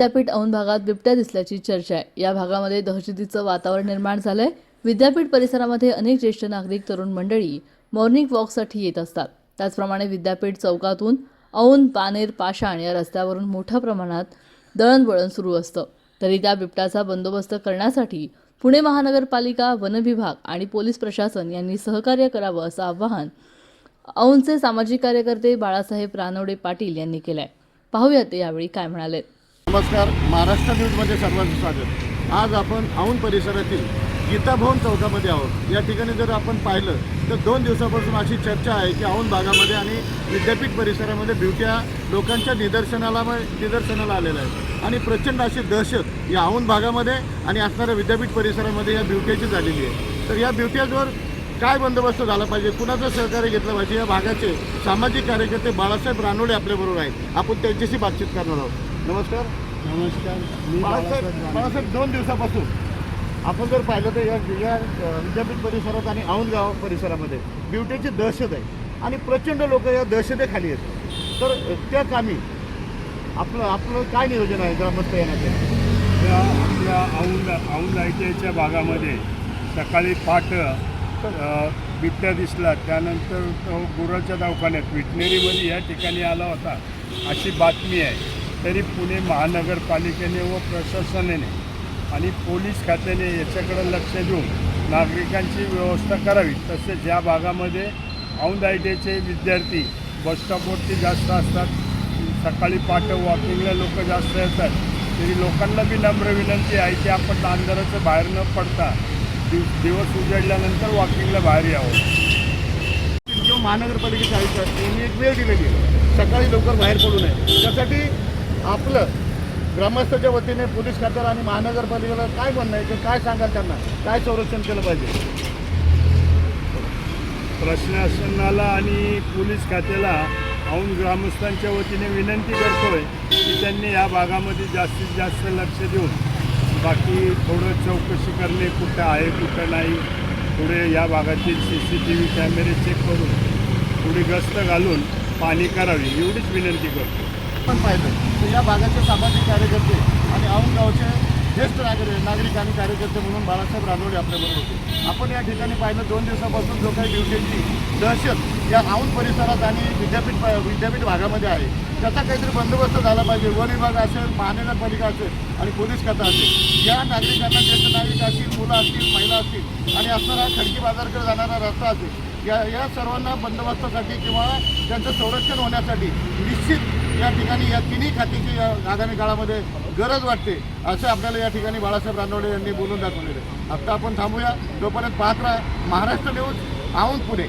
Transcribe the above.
विद्यापीठ औंध भागात बिबट्या दिसल्याची चर्चा आहे. या भागामध्ये दहशतीचं वातावरण निर्माण झालंय. विद्यापीठ परिसरामध्ये अनेक ज्येष्ठ नागरिक तरुण मंडळी मॉर्निंग वॉकसाठी येत असतात. त्याचप्रमाणे विद्यापीठ चौकातून औंध पानेर पाषाण या रस्त्यावरून मोठ्या प्रमाणात दळणवळण सुरू असतं. तरी त्या बिबट्याचा बंदोबस्त करण्यासाठी पुणे महानगरपालिका वनविभाग आणि पोलीस प्रशासन यांनी सहकार्य करावं असं आवाहन औंधचे सामाजिक कार्यकर्ते बाळासाहेब रानवडे पाटील यांनी केलं आहे पाहूया ते यावेळी काय म्हणाले नमस्कार. महाराष्ट्र न्यूजमध्ये सर्वांचं स्वागत. आज आपण औंध परिसरातील गीताभवन चौकामध्ये आहोत. या ठिकाणी जर आपण पाहिलं तर दोन दिवसापासून अशी चर्चा आहे की औंध भागामध्ये आणि विद्यापीठ परिसरामध्ये बिबट्या लोकांच्या निदर्शनाला निदर्शनाला आलेल्या आहेत. आणि प्रचंड अशी दहशत या औंध भागामध्ये आणि असणाऱ्या विद्यापीठ परिसरामध्ये या बिबट्याची झालेली आहे. तर या बिबट्याजवर काय बंदोबस्त झाला पाहिजे? कुणाचं सहकार्य घेतलं पाहिजे? या भागाचे सामाजिक कार्यकर्ते बाळासाहेब रानोडे आपल्याबरोबर आहेत. आपण त्यांच्याशी बातचीत करणार आहोत. नमस्कार. नमस्कार. मी बाळासाहेब दोन दिवसापासून आपण जर पाहिलं तर या विद्यापीठ परिसरात आणि औंध गाव परिसरामध्ये बिवट्याची दहशत आहे आणि प्रचंड लोक या दहशतेखाली आहेत. तर त्या कामी आपलं आपलं काय नियोजन आहे ग्रामस्थ येण्याचे? या आपल्या औंध औंध आय टी आयच्या भागामध्ये सकाळी पाठ बिबट्या दिसला. त्यानंतर तो गुराच्या दवाखान्यात विटनेरीमध्ये या ठिकाणी आला होता. अशी बातमी आहे. तरी पुणे महानगरपालिकेने व प्रशासनाने आणि पोलीस खात्याने याच्याकडे लक्ष देऊन नागरिकांची व्यवस्था करावी. तसेच या भागामध्ये औंध आय टीचे विद्यार्थी बसस्टॉपवरती जास्त असतात. सकाळी पाठ वॉकिंगला लोक जास्त येतात. तरी लोकांना बी नम्र विनंती आहे की आपण अंधाराचं बाहेर न पडता दिव दिवस उजाडल्यानंतर वॉकिंगला बाहेर यावं. किंवा महानगरपालिकेच्या आयुष्यात यांनी एक वेळ दिलेली आहे. सकाळी लवकर बाहेर पडू नये. त्यासाठी आपलं ग्रामस्थाच्या वतीने पोलीस खात्याला आणि महानगरपालिकेला काय म्हणणं आहे? काय सांगाल त्यांना? काय संरक्षण केलं पाहिजे? प्रशासनाला आणि पोलीस खात्याला आऊन ग्रामस्थांच्या वतीने विनंती करतोय की त्यांनी या भागामध्ये जास्तीत जास्त लक्ष देऊन बाकी थोडं चौकशी करणे कुठं आहे कुठं नाही पुढे या भागातील सी सी टी व्ही कॅमेरे चेक करून थोडी गस्त घालून पाणी करावी एवढीच विनंती करतो पण पाहिलं. तर या भागाचे सामाजिक कार्यकर्ते आणि औंधगावचे ज्येष्ठ नागरिक नागरिक आणि कार्यकर्ते म्हणून बाळासाहेब रानोडे आपल्याबरोबर होते. आपण या ठिकाणी पाहिलं दोन दिवसापासून जो काही ड्युटीची दहशत या औंध परिसरात आणि विद्यापीठ विद्यापीठ भागामध्ये आहे. त्याचा काहीतरी बंदोबस्त झाला पाहिजे. वन विभाग असेल महानगरपालिका असेल आणि पोलीस खाता असेल. या नागरिकांना ज्येष्ठ नागरिक असतील मुलं असतील महिला असतील आणि असणारा खडकी बाजारकडे जाणारा रस्ता असेल या या सर्वांना बंदोबस्तासाठी किंवा त्यांचं संरक्षण होण्यासाठी निश्चित या ठिकाणी या तिन्ही खात्याची या आगामी काळामध्ये गरज वाटते असं आपल्याला या ठिकाणी बाळासाहेब रानवडे यांनी बोलून दाखवलेलं आहे. आत्ता आपण थांबूया. तोपर्यंत पाहत राहा महाराष्ट्र न्यूज आऊन पुणे